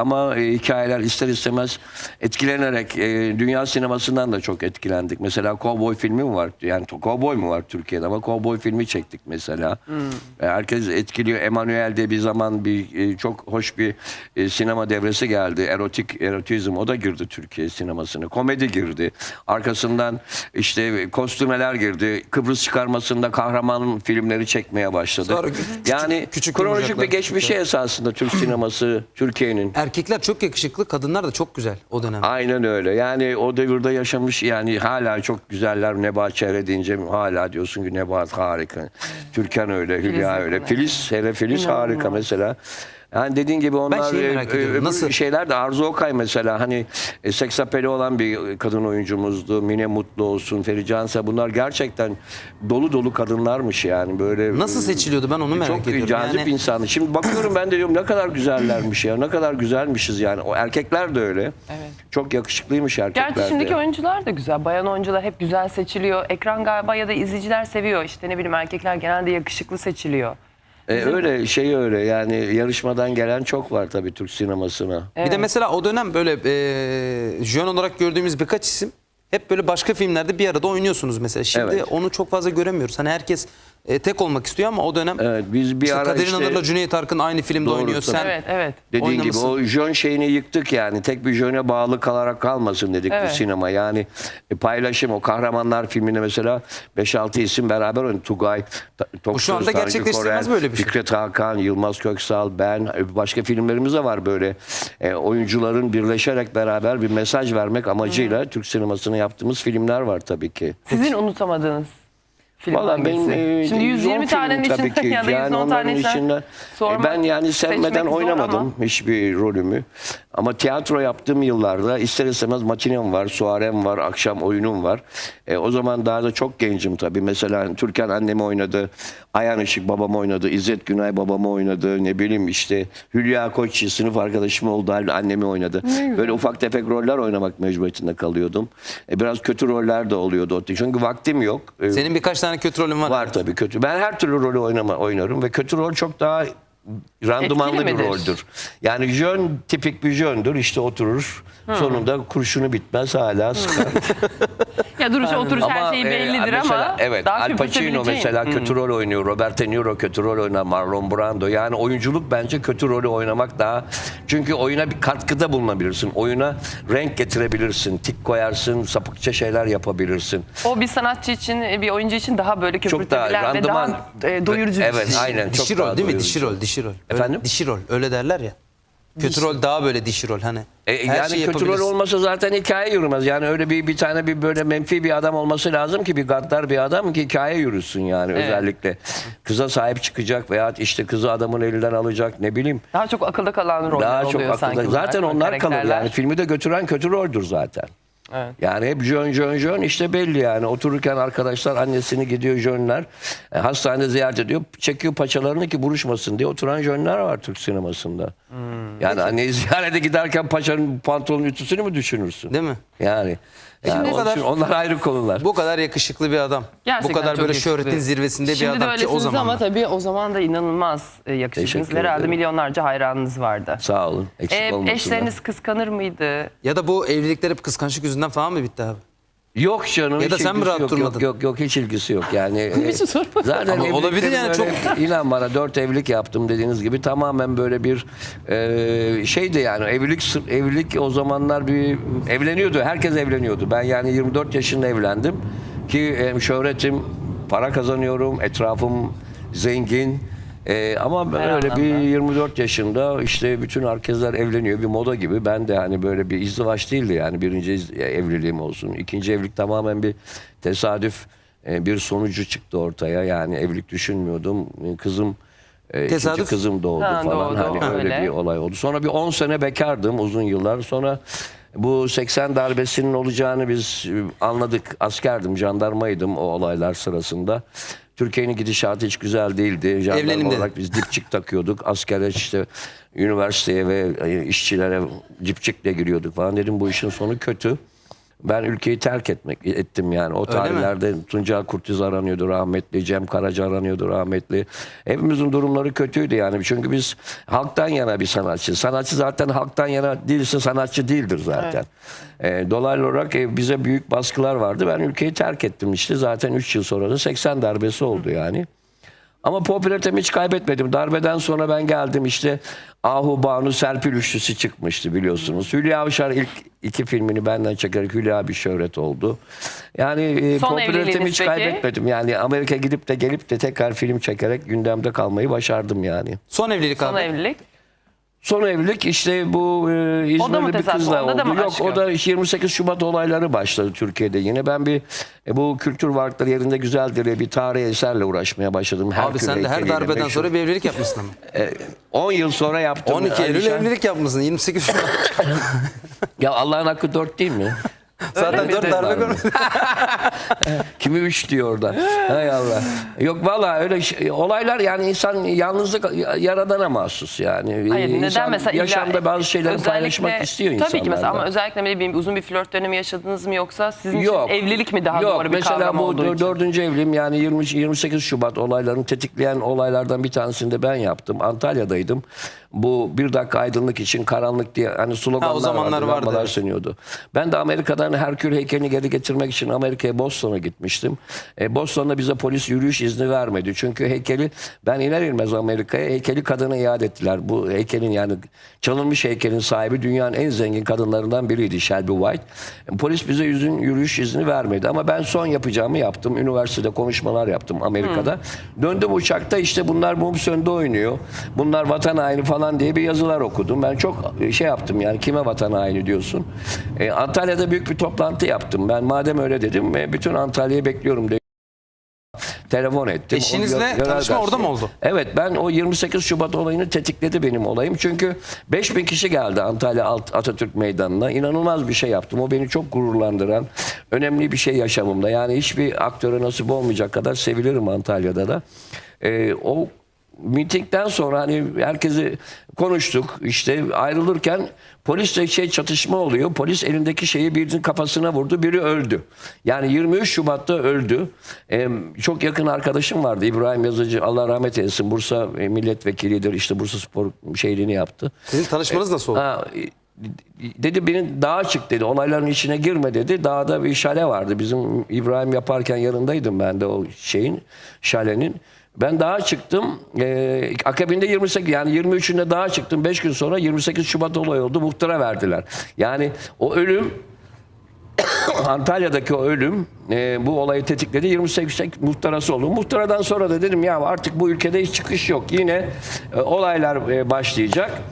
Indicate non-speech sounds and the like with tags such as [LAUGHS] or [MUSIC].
ama e, hikayeler ister istemez etkilenerek e, dünya sinemasından da çok etkilendik. Mesela Cowboy filmi mi var? Yani Cowboy mu var Türkiye'de ama Cowboy filmi çektik mesela. E, herkes etkiliyor. Emanuel de bir zaman bir e, çok hoş bir e, sinema devresi geldi. Erotik erotizm o da girdi Türkiye sinemasına. Komedi girdi. Arkasından işte kostümeler girdi. Kıbrıs çıkarmasında kahraman filmleri çekmeye başladı. Sonra küçük- yani küçük kronolojik yumuşaklar bir geçmişi esasında Türk sineması Türkiye'nin. Erkekler çok yakışıklı, kadınlar da çok güzel o dönem. Aynen öyle. Yani o devirde yaşamış yani hala çok güzeller. Nebahat Çehre deyince hala diyorsun ki Nebahat harika. Türkan öyle, Hülya öyle. Filiz, hele Filiz harika mesela. Yani dediğin gibi onlar şeyi e, merak e, ediyorum. öbür Nasıl? şeyler de Arzu Okay mesela hani e, seksapeli olan bir kadın oyuncumuzdu. Mine Mutlu olsun, Feri Cansa bunlar gerçekten dolu dolu kadınlarmış yani böyle. Nasıl seçiliyordu ben onu merak çok ediyorum. cazip Yani insanı. Şimdi bakıyorum ben de diyorum ne kadar güzellermiş ya. Ne kadar güzelmişiz yani. O erkekler de öyle. Evet. Çok yakışıklıymış erkekler Gerçi de. şimdiki oyuncular da güzel. Bayan oyuncular hep güzel seçiliyor. Ekran galiba ya da izleyiciler seviyor. İşte ne bileyim erkekler genelde yakışıklı seçiliyor. E, öyle şey öyle yani yarışmadan gelen çok var tabii Türk sinemasına. bir de mesela o dönem böyle e, jön olarak gördüğümüz birkaç isim hep böyle başka filmlerde bir arada oynuyorsunuz mesela. Şimdi Evet. onu çok fazla göremiyoruz. Hani herkes e, tek olmak istiyor ama o dönem Evet biz bir işte ara Kadir işte Cüneyt Arkın aynı filmde Doğru, oynuyor. tabii. Sen Evet, evet. dediğin gibi o jön şeyini yıktık yani. Tek bir jöne bağlı kalarak kalmasın dedik Evet. bu sinema. Yani e, paylaşım o kahramanlar filminde mesela 5-6 isim beraber oynadı. Tugay, Ta- Toksöz, şu anda Tanju gerçekleştirmez Korel, böyle bir şey. Fikret Hakan, Yılmaz Köksal, ben e, başka filmlerimiz de var böyle. E, oyuncuların birleşerek beraber bir mesaj vermek amacıyla Türk sinemasına yaptığımız filmler var tabii ki. Sizin unutamadığınız film Valla hangisi? benim e, Şimdi 120 yoğun tanenin film tabii içinde ki. ya da 110 yani tanenin onların içinde içinde sormak, e, ben yani sevmeden seçmek zor oynamadım ama. hiçbir rolümü. Ama tiyatro yaptığım yıllarda ister istemez matinem var, suarem var, akşam oyunum var. E, o zaman daha da çok gencim tabii. Mesela Türkan annemi oynadı, Ayhan Işık babam oynadı, İzzet Günay babamı oynadı. Ne bileyim işte Hülya Koççi sınıf arkadaşım oldu halde annemi oynadı. Böyle ufak tefek roller oynamak mecburiyetinde kalıyordum. E, biraz kötü roller de oluyordu. Çünkü vaktim yok. E, Senin birkaç tane kötü rolün var. Var tabii kötü. Ben her türlü rolü oynama, oynarım ve kötü rol çok daha randımanlı Etkili bir midir? roldür. Yani jön tipik bir jöndür. İşte oturur. Sonunda kurşunu bitmez hala sıkar. [LAUGHS] Ya duruş oturuş her şeyi e, bellidir mesela, ama evet daha Al Pacino köpürtebileceğin. mesela kötü rol oynuyor. Robert De Niro kötü rol oynar. Marlon Brando. Yani oyunculuk bence kötü rolü oynamak daha çünkü oyuna bir katkıda bulunabilirsin. Oyuna renk getirebilirsin. Tik koyarsın. Sapıkça şeyler yapabilirsin. O bir sanatçı için, bir oyuncu için daha böyle Çok daha köpürtebilen ve daha randıman. e, doyurucu bir Evet, şey. aynen. Dişi çok daha rol değil mi? doyurucu. Dişi rol, dişi rol. Öyle- Efendim? dişi rol. Öyle derler ya. Kötü rol daha böyle dişi rol hani. E, her yani şeyi kötü rol olmasa zaten hikaye yürümez. Yani öyle bir bir tane bir böyle menfi bir adam olması lazım ki bir gaddar bir adam ki hikaye yürüsün yani Evet. özellikle. Kıza sahip çıkacak veya işte kızı adamın elinden alacak ne bileyim. Daha çok akılda kalan roller Daha çok oluyor sanki. akılda. Zaten bunlar, onlar kalır yani. Filmi de götüren kötü roldür zaten. Evet. Yani hep jön jön jön işte belli yani. Otururken arkadaşlar annesini gidiyor jönler. E, hastanede ziyaret ediyor. Çekiyor paçalarını ki buruşmasın diye oturan jönler var Türk sinemasında. Hmm. Yani anneyi ziyarete giderken paçanın pantolonun ütüsünü mü düşünürsün? Değil mi? Yani, yani Şimdi bu onun kadar- için onlar ayrı konular. Bu kadar yakışıklı bir adam. Gerçekten bu kadar çok böyle yakışıklı. şöhretin zirvesinde Şimdi bir de adam ki o öylesiniz zaman. ama tabii o zaman da inanılmaz e, yakışıklısınız. Teşekkür Herhalde ederim. milyonlarca hayranınız vardı. Sağ olun. Eksik E, olmasınlar. eşleriniz kıskanır mıydı? Ya da bu evlilikler hep kıskançlık yüzünden falan mı bitti abi? Yok canım. Ya da hiç sen mi ilgisi rahat yok, durmadın? Yok yok yok hiç ilgisi yok yani. [LAUGHS] e, zaten Ama olabilir yani, öyle- [LAUGHS] inan bana dört evlilik yaptım dediğiniz gibi tamamen böyle bir e, şeydi yani evlilik sır- evlilik o zamanlar bir evleniyordu. Herkes evleniyordu. Ben yani 24 yaşında evlendim ki e, şöhretim, para kazanıyorum, etrafım zengin. E, ama ben Her öyle bir anlamda. 24 yaşında işte bütün herkesler evleniyor bir moda gibi. Ben de hani böyle bir izdivaç değildi yani birinci iz- evliliğim olsun. İkinci evlilik tamamen bir tesadüf e, bir sonucu çıktı ortaya. Yani evlilik düşünmüyordum. E, Kızım e, ikinci Tesadüf. kızım doğdu Ha, falan doğdu, hani öyle öyle. bir olay oldu. Sonra bir 10 sene bekardım uzun yıllar. Sonra bu 80 darbesinin olacağını biz e, anladık. Askerdim, jandarmaydım o olaylar sırasında. Türkiye'nin gidişatı hiç güzel değildi. Jandarma Evlenim olarak biz dipçik takıyorduk. Askere işte üniversiteye ve e, işçilere dipçikle giriyorduk falan. Dedim bu işin sonu kötü. Ben ülkeyi terk etmek ettim yani. O Öyle mi? tarihlerde Tuncel Kurtiz aranıyordu rahmetli, Cem Karaca aranıyordu rahmetli. Hepimizin durumları kötüydü yani. Çünkü biz halktan yana bir sanatçı. Sanatçı zaten halktan yana değilse sanatçı değildir zaten. Ee, dolaylı olarak e, bize büyük baskılar vardı. Ben ülkeyi terk ettim işte. Zaten 3 yıl sonra da 80 darbesi oldu yani. Ama popülaritemi hiç kaybetmedim. Darbeden sonra ben geldim işte Ahu Banu Serpil üçlüsü çıkmıştı biliyorsunuz. Hülya Avşar ilk iki filmini benden çekerek Hülya bir şöhret oldu. Yani e, Son popülaritemi hiç peki? kaybetmedim. Yani Amerika gidip de gelip de tekrar film çekerek gündemde kalmayı başardım yani. Son evlilik Son abi. evlilik. Son evlilik işte bu e, İzmirli bir tesadüf? kızla Onda da oldu. mı Yok aşk o yok? da 28 Şubat olayları başladı Türkiye'de yine. Ben bir e, bu kültür varlıkları yerinde güzeldir diye bir tarihi eserle uğraşmaya başladım. Abi Herkül sen de her heykeliyle darbeden meşhur. sonra bir evlilik yapmışsın ama. [LAUGHS] 10 yıl sonra yaptım. 12 Eylül Alişan. evlilik yapmışsın. 28 Şubat. [LAUGHS] Ya Allah'ın hakkı 4 değil mi? Zaten mi? 4 darbe Var [LAUGHS] mı? [LAUGHS] Kimi 3 diyor orada. Hay Allah. Yok valla öyle şey- olaylar yani insan yalnızlık yaradana mahsus yani. Hayır, neden İnsan mesela illa- yaşamda bazı şeyleri özellikle- paylaşmak istiyor insanlar. Tabii ki mesela ama özellikle ne bileyim uzun bir flört dönemi yaşadınız mı yoksa sizin Yok. için evlilik mi daha Yok, doğru bir mesela kavram bu olduğu dö- için? dördüncü evliliğim yani 20, 28 Şubat olaylarını tetikleyen olaylardan bir tanesini de ben yaptım. Antalya'daydım. Bu bir dakika aydınlık için karanlık diye hani sloganlar Ha, o zamanlar vardı, vardı, lambalar evet. sönüyordu. Ben de Amerika'dan Herkül heykelini geri getirmek için Amerika'ya Boston'a gitmiştim. E, Boston'da bize polis yürüyüş izni vermedi. Çünkü heykeli ben iner inmez Amerika'ya heykeli kadına iade ettiler. Bu heykelin yani çalınmış heykelin sahibi dünyanın en zengin kadınlarından biriydi Shelby White. E, Polis bize yüzün yürüyüş izni vermedi ama ben son yapacağımı yaptım. Üniversitede konuşmalar yaptım Amerika'da. Döndüm uçakta işte bunlar mum söndü oynuyor. Bunlar vatan haini falan diye bir yazılar okudum. Ben çok e, şey yaptım yani kime vatan haini diyorsun. E, Antalya'da büyük bir toplantı yaptım. Ben madem öyle dedim e, bütün Antalya'yı bekliyorum diye telefon ettim. Eşinizle yerel tanışma orada mı oldu? Evet ben o 28 Şubat olayını tetikledi benim olayım. Çünkü 5000 kişi geldi Antalya Alt- Atatürk Meydanı'na. İnanılmaz bir şey yaptım. O beni çok gururlandıran önemli bir şey yaşamımda. Yani hiçbir aktöre nasip olmayacak kadar sevilirim Antalya'da da. Ee, o mitingden sonra hani herkesi konuştuk. İşte ayrılırken polisle şey çatışma oluyor. Polis elindeki şeyi birinin kafasına vurdu. Biri öldü. Yani 23 Şubat'ta öldü. Ee, çok yakın arkadaşım vardı. İbrahim Yazıcı. Allah rahmet eylesin. Bursa e, milletvekilidir. İşte Bursa Spor şeyliğini yaptı. Sizin tanışmanız nasıl oldu? Ha, dedi beni dağa çık dedi. Olayların içine girme dedi. Dağda bir şale vardı. Bizim İbrahim yaparken yanındaydım ben de o şeyin şalenin. Ben dağa çıktım. Ee, akabinde 28 yani 23'ünde dağa çıktım. 5 gün sonra 28 Şubat olay oldu. Muhtara verdiler. Yani o ölüm [COUGHS] Antalya'daki o ölüm e, bu olayı tetikledi. 28 muhtarası oldu. Muhtaradan sonra da dedim ya artık bu ülkede hiç çıkış yok. Yine e, olaylar e, başlayacak.